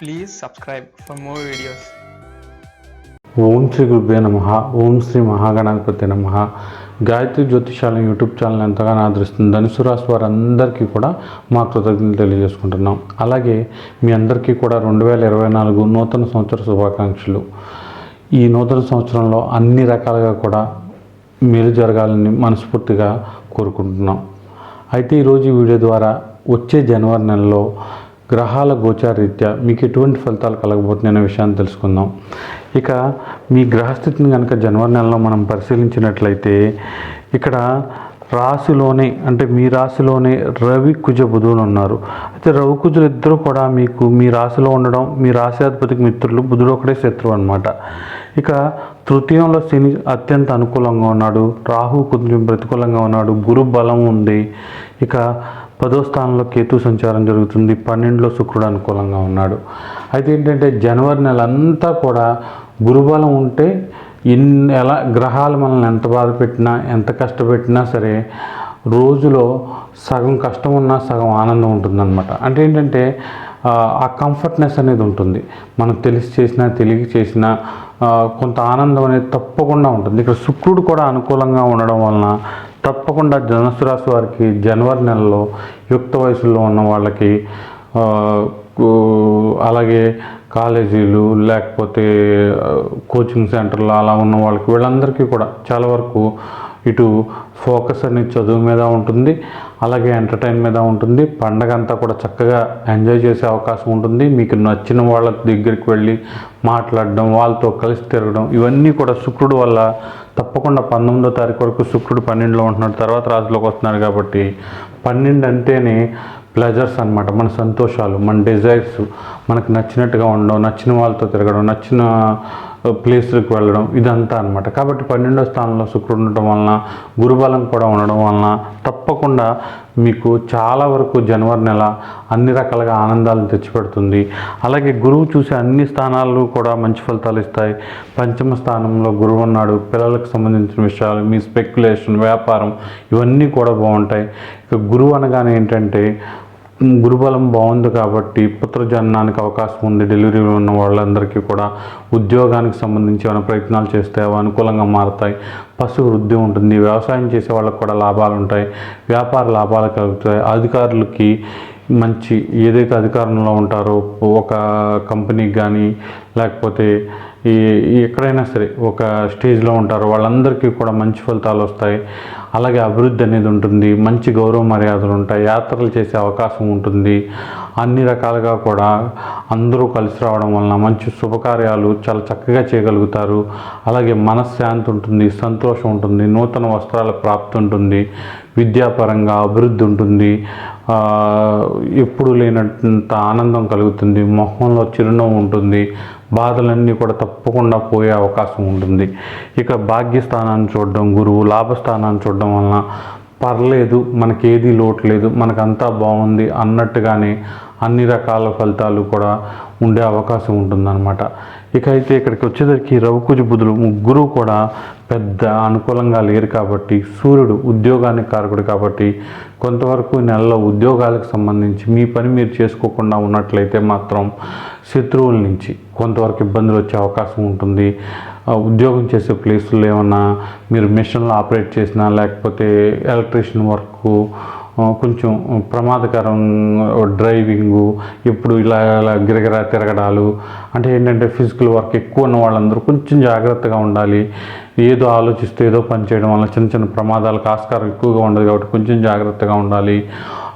Please subscribe for more videos ఓం శ్రీ గురుభ్యో నమ. ఓం శ్రీ మహాగణాధిపతి నమ. గాయత్రి జ్యోతిషాలయం యూట్యూబ్ ఛానల్ ఎంతగానో ఆదరిస్తుంది ధనుసు రాశి వారందరికీ కూడా మా కృతజ్ఞతలు తెలియజేసుకుంటున్నాం. అలాగే మీ అందరికీ కూడా రెండు వేల ఇరవై నాలుగు నూతన సంవత్సర శుభాకాంక్షలు. ఈ నూతన సంవత్సరంలో అన్ని రకాలుగా కూడా మేలు జరగాలని మనస్ఫూర్తిగా కోరుకుంటున్నాం. అయితే ఈరోజు ఈ వీడియో ద్వారా వచ్చే జనవరి నెలలో గ్రహాల గోచారీత్యా మీకు ఎటువంటి ఫలితాలు కలగబోతున్నాయనే విషయాన్ని తెలుసుకుందాం. ఇక మీ గ్రహస్థితిని కనుక జనవరి నెలలో మనం పరిశీలించినట్లయితే ఇక్కడ రాశిలోనే అంటే మీ రాశిలోనే రవి కుజ బుధువులు ఉన్నారు. అయితే రవి కుజులు ఇద్దరు కూడా మీకు మీ రాశిలో ఉండడం మీ రాశియాధిపతికి మిత్రులు బుధుడు ఒకటే శత్రువు అనమాట ఇక తృతీయంలో శని అత్యంత అనుకూలంగా ఉన్నాడు. రాహు కొంచెం ప్రతికూలంగా ఉన్నాడు. గురు బలం ఉంది. ఇక పదో స్థానంలో కేతు సంచారం జరుగుతుంది. పన్నెండులో శుక్రుడు అనుకూలంగా ఉన్నాడు. అయితే ఏంటంటే జనవరి నెల అంతా కూడా గురుబలం ఉంటే ఎన్ని ఎలా గ్రహాలు మనల్ని ఎంత బాధ పెట్టినా ఎంత కష్టపెట్టినా సరే రోజులో సగం కష్టం ఉన్నా సగం ఆనందం ఉంటుందన్నమాట. అంటే ఏంటంటే ఆ, కంఫర్ట్నెస్ అనేది ఉంటుంది. మనం తెలిసి చేసినా తెలియక చేసినా కొంత ఆనందం అనేది తప్పకుండా ఉంటుంది. ఇక్కడ శుక్రుడు కూడా అనుకూలంగా ఉండడం వలన తప్పకుండా ధనుసు రాశి వారికి జనవరి నెలలో యుక్త వయసులో ఉన్న వాళ్ళకి అలాగే కాలేజీలు లేకపోతే కోచింగ్ సెంటర్లు అలా ఉన్న వాళ్ళకి వీళ్ళందరికీ కూడా చాలా వరకు ఇటు ఫోకస్ అనేది చదువు మీద ఉంటుంది అలాగే ఎంటర్టైన్ మీద ఉంటుంది పండగ అంతా కూడా చక్కగా ఎంజాయ్ చేసే అవకాశం ఉంటుంది. మీకు నచ్చిన వాళ్ళ దగ్గరికి వెళ్ళి మాట్లాడడం వాళ్ళతో కలిసి తిరగడం ఇవన్నీ కూడా శుక్రుడు వల్ల తప్పకుండా పంతొమ్మిదో తారీఖు వరకు శుక్రుడు పన్నెండులో ఉంటున్నాడు. తర్వాత రాజులోకి వస్తున్నాడు కాబట్టి పన్నెండు అంటేనే ప్లెజర్స్ అన్నమాట. మన సంతోషాలు మన డిజైర్స్ మనకు నచ్చినట్టుగా ఉండడం నచ్చిన వాళ్ళతో తిరగడం నచ్చిన ప్లేస్లకు వెళ్ళడం ఇదంతా అనమాట కాబట్టి పన్నెండో స్థానంలో శుక్రుడు ఉండటం వలన గురుబలం కూడా ఉండడం వలన తప్పకుండా మీకు చాలా వరకు జనవరి నెల అన్ని రకాలుగా ఆనందాలను తెచ్చిపెడుతుంది. అలాగే గురువు చూసే అన్ని స్థానాలు కూడా మంచి ఫలితాలు ఇస్తాయి. పంచమ స్థానంలో గురువు ఉన్నాడు. పిల్లలకు సంబంధించిన విషయాలు మీ స్పెక్యులేషన్ వ్యాపారం ఇవన్నీ కూడా బాగుంటాయి. ఇక గురువు అనగానే ఏంటంటే గురుబలం బాగుంది కాబట్టి పుత్రజననానికి అవకాశం ఉంది. డెలివరీలో ఉన్న వాళ్ళందరికీ కూడా ఉద్యోగానికి సంబంధించి ఏమైనా ప్రయత్నాలు చేస్తే అవి అనుకూలంగా మారుతాయి. పశు వృద్ధి ఉంటుంది. వ్యవసాయం చేసే వాళ్ళకి కూడా లాభాలు ఉంటాయి. వ్యాపార లాభాలు కలుగుతాయి. అధికారులకి మంచి ఏదైతే అధికారంలో ఉంటారో ఒక కంపెనీకి కానీ లేకపోతే ఈ ఎక్కడైనా సరే ఒక స్టేజ్లో ఉంటారు వాళ్ళందరికీ కూడా మంచి ఫలితాలు వస్తాయి. అలాగే అభివృద్ధి అనేది ఉంటుంది మంచి గౌరవ మర్యాదలు ఉంటాయి యాత్రలు చేసే అవకాశం ఉంటుంది. అన్ని రకాలుగా కూడా అందరూ కలిసి రావడం వలన మంచి శుభకార్యాలు చాలా చక్కగా చేయగలుగుతారు. అలాగే మనశ్శాంతి ఉంటుంది సంతోషం ఉంటుంది నూతన వస్త్రాల ప్రాప్తి ఉంటుంది. విద్యాపరంగా అభివృద్ధి ఉంటుంది. ఎప్పుడు లేనంత ఆనందం కలుగుతుంది. మొహంలో చిరునవ్వు ఉంటుంది. బాధలన్నీ కూడా తప్పకుండా పోయే అవకాశం ఉంటుంది. ఇక భాగ్యస్థానాన్ని చూడడం గురువు లాభస్థానాన్ని చూడడం వలన పర్లేదు మనకేది లోటు లేదు మనకంతా బాగుంది అన్నట్టుగానే అన్ని రకాల ఫలితాలు కూడా ఉండే అవకాశం ఉంటుందన్నమాట. ఇక అయితే ఇక్కడికి వచ్చేసరికి రవికుజ బుధులు ముగ్గురు కూడా పెద్ద అనుకూలంగా లేరు కాబట్టి సూర్యుడు ఉద్యోగానికి కారకుడు కాబట్టి కొంతవరకు నెలలో ఉద్యోగాలకు సంబంధించి మీ పని మీరు చేసుకోకుండా ఉన్నట్లయితే మాత్రం శత్రువుల నుంచి కొంతవరకు ఇబ్బందులు వచ్చే అవకాశం ఉంటుంది. ఉద్యోగం చేసే ప్లేసుల్లో ఏమన్నా మీరు మిషన్లు ఆపరేట్ చేసినా లేకపోతే ఎలక్ట్రీషియన్ వర్క్ కొంచెం ప్రమాదకరం డ్రైవింగు ఇప్పుడు ఇలా ఇలా గిరగిరా తిరగడాలు అంటే ఏంటంటే ఫిజికల్ వర్క్ ఎక్కువ ఉన్న వాళ్ళందరూ కొంచెం జాగ్రత్తగా ఉండాలి. ఏదో ఆలోచిస్తూ ఏదో పని చేయడం వల్ల చిన్న చిన్న ప్రమాదాలకు ఆస్కారం ఎక్కువగా ఉండదు కాబట్టి కొంచెం జాగ్రత్తగా ఉండాలి.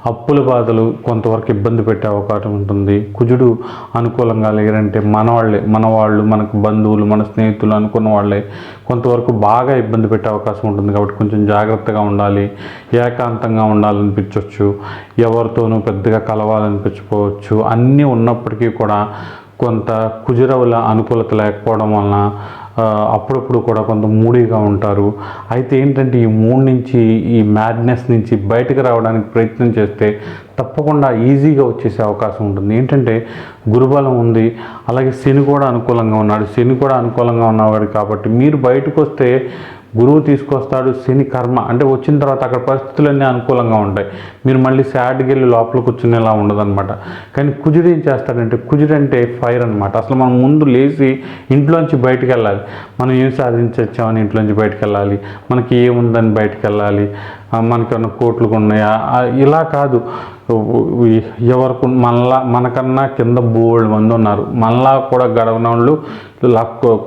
అప్పుల బాధలు కొంతవరకు ఇబ్బంది పెట్టే అవకాశం ఉంటుంది. కుజుడు అనుకూలంగా లేరంటే మనవాళ్ళే మనవాళ్ళు మనకు బంధువులు మన స్నేహితులు అనుకున్న వాళ్ళే కొంతవరకు బాగా ఇబ్బంది పెట్టే అవకాశం ఉంటుంది కాబట్టి కొంచెం జాగ్రత్తగా ఉండాలి. ఏకాంతంగా ఉండాలనిపించవచ్చు ఎవరితోనూ పెద్దగా కలవాలనిపించుకోవచ్చు అన్నీ ఉన్నప్పటికీ కూడా కొంత కుజరవుల అనుకూలత లేకపోవడం వలన అప్పుడప్పుడు కూడా కొంత మూడీగా ఉంటారు. అయితే ఏంటంటే ఈ మూడ్ నుంచి ఈ మ్యాడ్నెస్ నుంచి బయటకు రావడానికి ప్రయత్నం చేస్తే తప్పకుండా ఈజీగా వచ్చేసే అవకాశం ఉంటుంది. ఏంటంటే గురుబలం ఉంది. అలాగే శని కూడా అనుకూలంగా ఉన్నాడు. శని కూడా అనుకూలంగా ఉన్నవాడు కాబట్టి మీరు బయటకు వస్తే గురువు తీసుకొస్తాడు శని కర్మ. అంటే వచ్చిన తర్వాత అక్కడ పరిస్థితులన్నీ అనుకూలంగా ఉంటాయి. మీరు మళ్ళీ సాడ్కి వెళ్ళి లోపల కూర్చునేలా ఉండదన్నమాట. కానీ కుజుడు ఏం చేస్తాడంటే కుజుడు అంటే ఫైర్ అనమాట అసలు మనం ముందు లేచి ఇంట్లోంచి బయటికి వెళ్ళాలి. మనం ఏం సాధించొచ్చామని ఇంట్లోంచి బయటికి వెళ్ళాలి. మనకి ఏముందని బయటికి వెళ్ళాలి. ఆ, మనకేమన్నా కోట్లు ఉన్నాయా ఇలా కాదు. ఎవరికి మనలా మనకన్నా కింద బోల్డ్ మంది ఉన్నారు. మనలా కూడా గడవన వాళ్ళు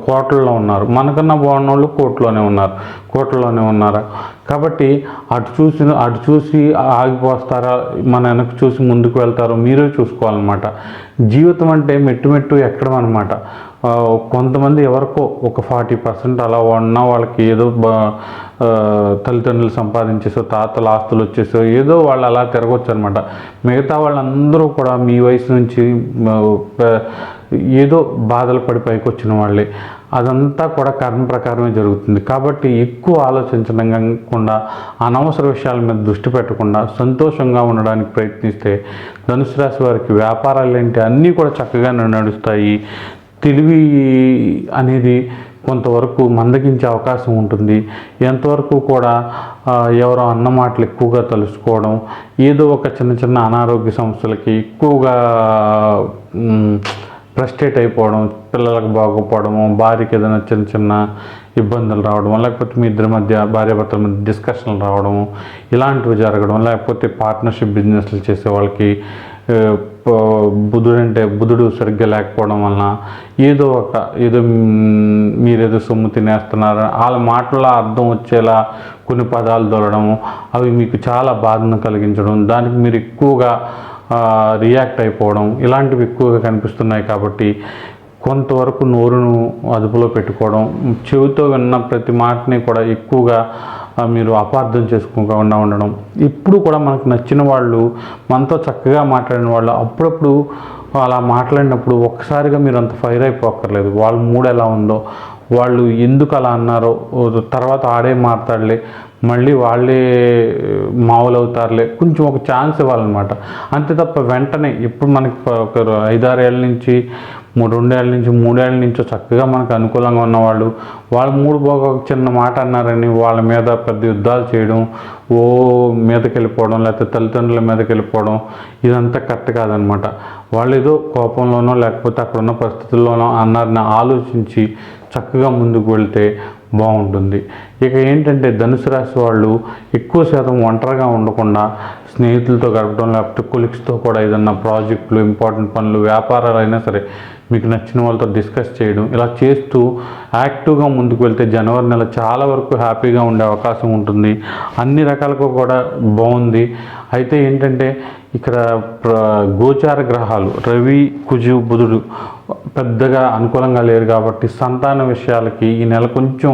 కోట్లలో ఉన్నారు. మనకన్నా బాగున్న వాళ్ళు కోట్లోనే ఉన్నారు. కోట్లలోనే ఉన్నారు? కాబట్టి అటు చూసి అటు చూసి ఆగిపోస్తారా? మన వెనక్కి చూసి ముందుకు వెళ్తారో మీరే చూసుకోవాలన్నమాట. జీవితం అంటే మెట్టు మెట్టు ఎక్కడం అనమాట కొంతమంది ఎవరికో ఒక ఫార్టీ పర్సెంట్ అలా ఉన్న వాళ్ళకి ఏదో బా తల్లిదండ్రులు సంపాదించేసో తాతల ఆస్తులు వచ్చేసో ఏదో వాళ్ళు అలా తిరగొచ్చు అనమాట మిగతా వాళ్ళందరూ కూడా మీ వయసు నుంచి ఏదో బాధలు పడి పైకి వచ్చిన వాళ్ళే. అదంతా కూడా కర్మ ప్రకారమే జరుగుతుంది. కాబట్టి ఎక్కువ ఆలోచించడం కాకుండా అనవసర విషయాల మీద దృష్టి పెట్టకుండా సంతోషంగా ఉండడానికి ప్రయత్నిస్తే ధనుసు రాశి వారికి వ్యాపారాలు ఏంటి అన్నీ కూడా చక్కగా నడుస్తాయి. తెలివి అనేది కొంతవరకు మందగించే అవకాశం ఉంటుంది. ఎంతవరకు కూడా ఎవరో అన్న మాటలు ఎక్కువగా తలుసుకోవడం ఏదో ఒక చిన్న చిన్న అనారోగ్య సమస్యలకి ఎక్కువగా ఫ్రస్ట్రేట్ అయిపోవడం పిల్లలకు బాగోపోవడము భార్యకి ఏదైనా చిన్న చిన్న ఇబ్బందులు రావడం లేకపోతే మీ ఇద్దరి మధ్య భార్యాభర్తల మధ్య డిస్కషన్లు రావడం ఇలాంటివి జరగడం లేకపోతే పార్ట్నర్షిప్ బిజినెస్లు చేసే వాళ్ళకి బుధుడు అంటే బుధుడు సరిగ్గా లేకపోవడం వలన ఏదో ఒక ఏదో మీరేదో సొమ్ము తినేస్తున్నారు వాళ్ళ మాటల్లో అర్థం వచ్చేలా కొన్ని పదాలు దొరడము అవి మీకు చాలా బాధను కలిగించడం దానికి మీరు ఎక్కువగా రియాక్ట్ అయిపోవడం ఇలాంటివి ఎక్కువగా కనిపిస్తున్నాయి కాబట్టి కొంతవరకు నోరును అదుపులో పెట్టుకోవడం చెవితో విన్న ప్రతి మాటని కూడా ఎక్కువగా మీరు అపార్థం చేసుకోకుండా ఉండడం. ఇప్పుడు కూడా మనకు నచ్చిన వాళ్ళు మనతో చక్కగా మాట్లాడిన వాళ్ళు అప్పుడప్పుడు అలా మాట్లాడినప్పుడు ఒక్కసారిగా మీరు అంత ఫైర్ అయిపోక్కర్లేదు. వాళ్ళ మూడు ఎలా ఉందో వాళ్ళు ఎందుకు అలా అన్నారో తర్వాత ఆడే మాట్లాడలే మళ్ళీ వాళ్ళే మామూలు అవుతారులే కొంచెం ఒక ఛాన్స్ ఇవ్వాలన్నమాట. అంతే తప్ప వెంటనే ఇప్పుడు మనకి ఒక ఐదారేళ్ళ నుంచి మూడు రెండేళ్ళ నుంచి మూడేళ్ళ నుంచో చక్కగా మనకు అనుకూలంగా ఉన్నవాళ్ళు వాళ్ళు మూడు పోక ఒక చిన్న మాట అన్నారని వాళ్ళ మీద పెద్ద యుద్ధాలు చేయడం ఓ మీదకి వెళ్ళిపోవడం లేకపోతే తల్లిదండ్రుల మీదకి వెళ్ళిపోవడం ఇదంతా కరెక్ట్ కాదనమాట వాళ్ళు ఏదో కోపంలోనో లేకపోతే అక్కడ ఉన్న పరిస్థితుల్లోనో అన్నారని ఆలోచించి చక్కగా ముందుకు వెళ్తే బాగుంటుంది. ఇక ఏంటంటే ధనుసు రాశి వాళ్ళు ఎక్కువ శాతం ఒంటరిగా ఉండకుండా స్నేహితులతో గడపడం లేకపోతే కొలిక్స్తో కూడా ఏదన్నా ప్రాజెక్టులు ఇంపార్టెంట్ పనులు వ్యాపారాలు అయినా సరే మీకు నచ్చిన వాళ్ళతో డిస్కస్ చేయడం ఇలా చేస్తూ యాక్టివ్గా ముందుకు వెళ్తే జనవరి నెల చాలా వరకు హ్యాపీగా ఉండే అవకాశం ఉంటుంది. అన్ని రకాలకు కూడా బాగుంది. అయితే ఏంటంటే ఇక్కడ ప్ర గోచార గ్రహాలు రవి కుజు బుధుడు పెద్దగా అనుకూలంగా లేరు కాబట్టి సంతాన విషయాలకి ఈ నెల కొంచెం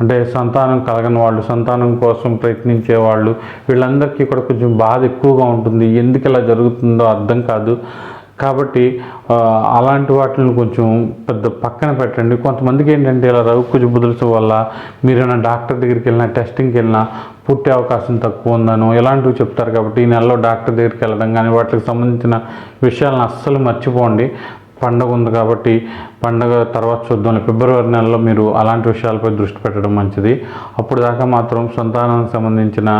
అంటే సంతానం కలగని వాళ్ళు సంతానం కోసం ప్రయత్నించే వాళ్ళు వీళ్ళందరికీ కూడా కొంచెం బాధ ఎక్కువగా ఉంటుంది. ఎందుకు ఇలా జరుగుతుందో అర్థం కాదు. కాబట్టి అలాంటి వాటిని కొంచెం పెద్ద పక్కన పెట్టండి. కొంతమందికి ఏంటంటే ఇలా రవి కుజ బుధులతో వల్ల మీరైనా డాక్టర్ దగ్గరికి వెళ్ళినా టెస్టింగ్కి వెళ్ళినా పుట్టే అవకాశం తక్కువ ఉందను ఇలాంటివి చెప్తారు కాబట్టి ఈ నెలలో డాక్టర్ దగ్గరికి వెళ్ళడం కానీ వాటికి సంబంధించిన విషయాలను అస్సలు మర్చిపోండి. పండగ ఉంది కాబట్టి పండగ తర్వాత చూద్దాం. ఫిబ్రవరి నెలలో మీరు అలాంటి విషయాలపై దృష్టి పెట్టడం మంచిది. అప్పుడు దాకా మాత్రం సంతానానికి సంబంధించిన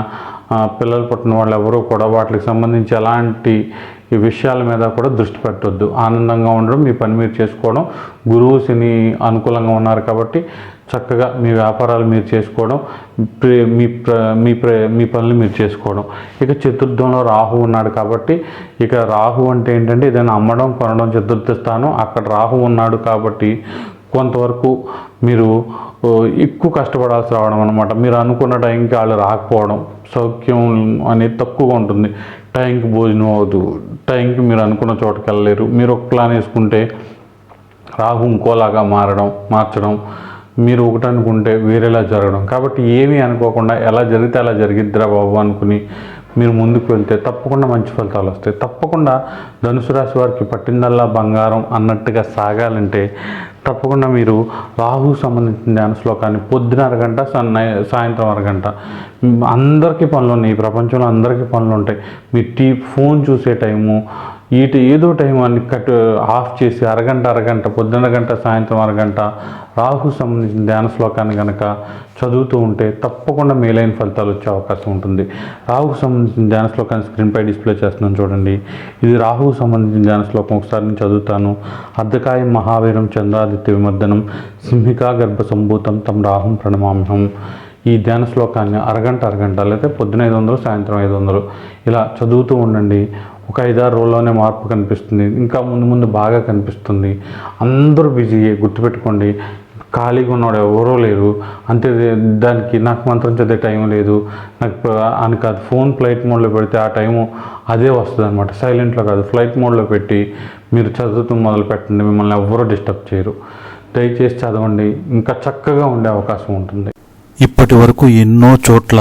పిల్లలు పుట్టిన వాళ్ళు ఎవరూ కూడా వాటికి సంబంధించి ఎలాంటి ఈ విషయాల మీద కూడా దృష్టి పెట్టొద్దు. ఆనందంగా ఉండడం మీ పని మీరు చేసుకోవడం గురువు శని అనుకూలంగా ఉన్నారు కాబట్టి చక్కగా మీ వ్యాపారాలు మీరు చేసుకోవడం ప్రే- మీ ప్ర మీ ప్ర మీ పనులు మీరు చేసుకోవడం. ఇక చతుర్థంలో రాహు ఉన్నాడు కాబట్టి ఇక రాహు అంటే ఏంటంటే ఏదైనా అమ్మడం కొనడం చతుర్థ స్థానం అక్కడ రాహు ఉన్నాడు కాబట్టి కొంతవరకు మీరు ఎక్కువ కష్టపడాల్సి రావడం అనమాట మీరు అనుకున్న టైంకి వాళ్ళు రాకపోవడం సౌఖ్యం అనేది తక్కువగా ఉంటుంది. టైంకి భోజనం అవ్వదు. టైంకి మీరు అనుకున్న చోటుకి వెళ్ళలేరు మీరు ఒక ప్లాన్ వేసుకుంటే రాహు ఇంకోలాగా మారడం మార్చడం మీరు ఒకటి అనుకుంటే వేరేలా జరగడం. కాబట్టి ఏమీ అనుకోకుండా ఎలా జరిగితే అలా జరిగిద్దిరా బాబు అనుకుని మీరు ముందుకు వెళ్తే తప్పకుండా మంచి ఫలితాలు వస్తాయి. తప్పకుండా ధనుసు రాశి వారికి పట్టిందల్లా బంగారం అన్నట్టుగా సాగాలంటే తప్పకుండా మీరు రాహు సంబంధించిన ధ్యాన శ్లోకాన్ని పొద్దున అరగంట సన్న సాయంత్రం అరగంట. అందరికీ పనులు ఉన్నాయి. ఈ ప్రపంచంలో అందరికీ పనులు ఉంటాయి. మీ టీ ఫోన్ చూసే టైము వీటి ఏదో టైం అన్ని కట్ ఆఫ్ చేసి అరగంట అరగంట పొద్దున్న గంట సాయంత్రం అరగంట రాహు సంబంధించిన ధ్యాన శ్లోకాన్ని కనుక చదువుతూ ఉంటే తప్పకుండా మేలైన ఫలితాలు వచ్చే అవకాశం ఉంటుంది. రాహుకు సంబంధించిన ధ్యాన శ్లోకాన్ని స్క్రీన్పై డిస్ప్లే చేస్తున్నాను చూడండి. ఇది రాహుకు సంబంధించిన ధ్యాన శ్లోకం. ఒకసారి నేను చదువుతాను. అర్ధకాయం మహావీరం చంద్రాదిత్య విమర్దనం సింహికా గర్భ సంభూతం తమ రాహుం ప్రణమామ్యం ఈ ధ్యాన శ్లోకాన్ని అరగంట అరగంట లేకపోతే పొద్దున ఐదు వందలు సాయంత్రం ఐదు వందలు ఇలా చదువుతూ ఉండండి. ఒక ఐదారు రోజుల్లోనే మార్పు కనిపిస్తుంది. ఇంకా ముందు ముందు బాగా కనిపిస్తుంది. అందరూ బిజీ గుర్తుపెట్టుకోండి ఖాళీగా ఉన్నాడు ఎవరో లేరు. అంతే దానికి నాకు మంత్రం చదివే టైం లేదు. నాకు అని కాదు ఫోన్ ఫ్లైట్ మోడ్లో పెడితే ఆ టైము అదే వస్తుంది అనమాట సైలెంట్లో కాదు ఫ్లైట్ మోడ్లో పెట్టి మీరు చదువుతూ మొదలు పెట్టండి. మిమ్మల్ని ఎవ్వరూ డిస్టర్బ్ చేయరు. దయచేసి చదవండి. ఇంకా చక్కగా ఉండే అవకాశం ఉంటుంది. ఇప్పటి వరకు ఎన్నో చోట్ల